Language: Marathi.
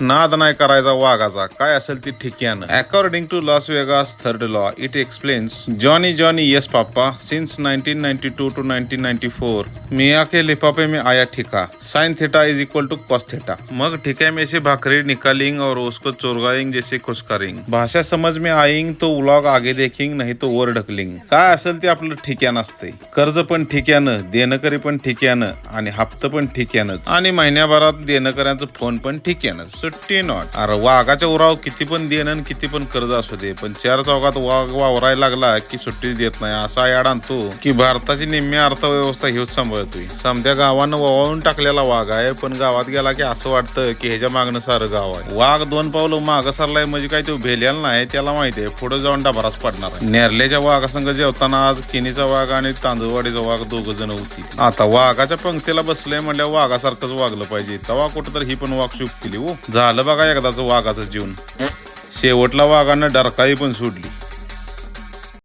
नाद नाही करायचा वाघाचा. काय असेल ती ठिकाण according to Los Vegas third law it explains Johnny Johnny yes papa since 1992 to 1994 मिया के लिफाफे में आया ठिका. Sine theta is equal to cos theta मग ठिका में से भाकरी निकालिंग और उसको चोरगाइंग जैसे खुशकारिंग. भाषा समझ में आईंग तो व्लॉग आगे देखिंग नाही तो वर ढकलिंग. काय असेल ते आपलं ठिकाण असते कर्ज पण ठिकाणं देणकरी पण ठिकाणं आणि हप्त पण ठिकाणच आणि महिन्याभरात देणकऱ्यांचं फोन पण ठिकाणच सुट्टी नॉट अरे वाघाच्या उराव किती पण देणं आणि किती पण कर्ज असू दे पण चार चौकात वाघ वावरायला लागला की सुट्टी देत नाही असा याड आणतो की भारताची निम्मी अर्थव्यवस्था हेच सांभाळतोय. समध्या गावानं वावळून टाकलेला वाघ आहे पण गावात गेला की असं वाटतं की ह्याच्या मागणं सारं गाव आहे. वाघ दोन पावलं माग सरलाय म्हणजे काय तो भेलेला नाही त्याला माहिती आहे पुढे जाऊन डबराच पडणार आहे. नेरल्याच्या वाघासंग जेवताना आज किनीचा वाघ आणि तांदूळवाडीचा वाघ दोघ जण होती. आता वाघाच्या पंक्तीला बसले म्हणल्या वाघासारखंच वागलं पाहिजे तेव्हा कुठं तर ही पण वाघ चूक केली हो. झालं बघा एकदाचं वाघाचं जीवन. शेवटला वाघानं डरकाई पण सोडली.